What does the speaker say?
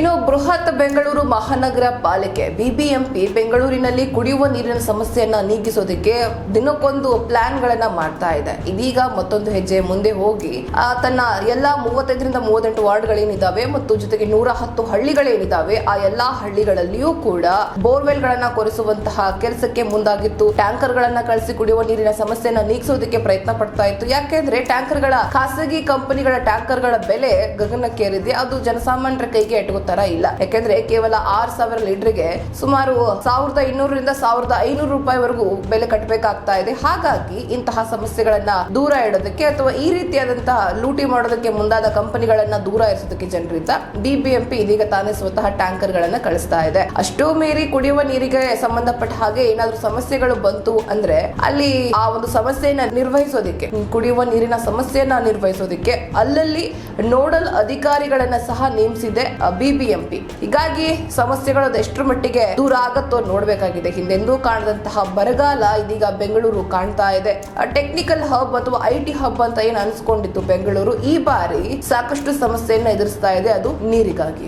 ಇನ್ನು ಬೃಹತ್ ಬೆಂಗಳೂರು ಮಹಾನಗರ ಪಾಲಿಕೆ ಬಿಬಿಎಂಪಿ ಬೆಂಗಳೂರಿನಲ್ಲಿ ಕುಡಿಯುವ ನೀರಿನ ಸಮಸ್ಯೆಯನ್ನ ನೀಗಿಸೋದಕ್ಕೆ ದಿನಕ್ಕೊಂದು ಪ್ಲಾನ್ ಗಳನ್ನ ಮಾಡ್ತಾ ಇದೆ. ಇದೀಗ ಮತ್ತೊಂದು ಹೆಜ್ಜೆ ಮುಂದೆ ಹೋಗಿ ತನ್ನ ಎಲ್ಲಾ ಮೂವತ್ತೈದರಿಂದ ಮೂವತ್ತೆಂಟು ವಾರ್ಡ್ಗಳೇನಿದಾವೆ ಮತ್ತು ಜೊತೆಗೆ ನೂರ ಹತ್ತು ಹಳ್ಳಿಗಳೇನಿದಾವೆ, ಆ ಎಲ್ಲಾ ಹಳ್ಳಿಗಳಲ್ಲಿಯೂ ಕೂಡ ಬೋರ್ವೆಲ್ ಗಳನ್ನ ಕೊರೆಸುವಂತಹ ಕೆಲಸಕ್ಕೆ ಮುಂದಾಗಿತ್ತು. ಟ್ಯಾಂಕರ್ ಗಳನ್ನ ಕಳಿಸಿ ಕುಡಿಯುವ ನೀರಿನ ಸಮಸ್ಯೆಯನ್ನ ನೀಗಿಸೋದಕ್ಕೆ ಪ್ರಯತ್ನ ಪಡ್ತಾ ಇತ್ತು. ಯಾಕೆಂದ್ರೆ ಟ್ಯಾಂಕರ್ಗಳ ಖಾಸಗಿ ಕಂಪನಿಗಳ ಟ್ಯಾಂಕರ್ಗಳ ಬೆಲೆ ಗಗನಕ್ಕೇರಿದೆ. ಅದು ಜನಸಾಮಾನ್ಯರ ಕೈಗೆ ಎಟುಗುತ್ತರ ಇಲ್ಲ. ಯಾಕೆಂದ್ರೆ ಕೇವಲ ಆರ್ ಸಾವಿರ ಲೀಟರ್ಗೆ ಸುಮಾರು ಸಾವಿರದ ಇನ್ನೂರರಿಂದ ಸಾವಿರದ ಐನೂರು ರೂಪಾಯಿವರೆಗೂ ಬೆಲೆ ಕಟ್ಟಬೇಕಾಗ್ತಾ ಇದೆ. ಹಾಗಾಗಿ ಇಂತಹ ಸಮಸ್ಯೆಗಳನ್ನ ದೂರ ಇಡೋದಕ್ಕೆ ಅಥವಾ ಈ ರೀತಿಯಾದಂತಹ ಲೂಟಿ ಮಾಡೋದಕ್ಕೆ ಮುಂದಾದ ಕಂಪನಿಗಳನ್ನ ದೂರ ಇರಿಸೋದಕ್ಕೆ ಜನರಿಂದ ಬಿಬಿಎಂಪಿ ಇದೀಗ ತಾನೇ ಸ್ವತಃ ಟ್ಯಾಂಕರ್ ಗಳನ್ನ ಕಳಿಸ್ತಾ ಇದೆ. ಅಷ್ಟೂ ಮೀರಿ ಕುಡಿಯುವ ನೀರಿಗೆ ಸಂಬಂಧಪಟ್ಟ ಹಾಗೆ ಏನಾದ್ರೂ ಸಮಸ್ಯೆಗಳು ಬಂತು ಅಂದ್ರೆ ಅಲ್ಲಿ ಆ ಒಂದು ಸಮಸ್ಯೆಯನ್ನ ನಿರ್ವಹಿಸೋದಿಕ್ಕೆ, ಕುಡಿಯುವ ನೀರಿನ ಸಮಸ್ಯೆಯನ್ನ ನಿರ್ವಹಿಸೋದಿಕ್ಕೆ ಅಲ್ಲಲ್ಲಿ ನೋಡಲ್ ಅಧಿಕಾರಿಗಳನ್ನ ಸಹ ನೇಮಿಸಿದೆ. ಬಿಬಿಎಂಪಿ ಹೀಗಾಗಿ ಸಮಸ್ಯೆಗಳು ಎಷ್ಟರ ಮಟ್ಟಿಗೆ ದೂರ ಆಗತ್ತೋ ನೋಡ್ಬೇಕಾಗಿದೆ. ಹಿಂದೆಂದೂ ಕಾಣದಂತಹ ಬರಗಾಲ ಇದೀಗ ಬೆಂಗಳೂರು ಕಾಣ್ತಾ ಇದೆ. ಟೆಕ್ನಿಕಲ್ ಹಬ್ ಅಥವಾ ಐ ಟಿ ಹಬ್ ಅಂತ ಏನು ಅನ್ಸ್ಕೊಂಡಿತ್ತು ಬೆಂಗಳೂರು? ಈ ಬಾರಿ ಸಾಕಷ್ಟು ಸಮಸ್ಯೆಯನ್ನ ಎದುರಿಸ್ತಾ ಇದೆ. ಅದು ನೀರಿಗಾಗಿ.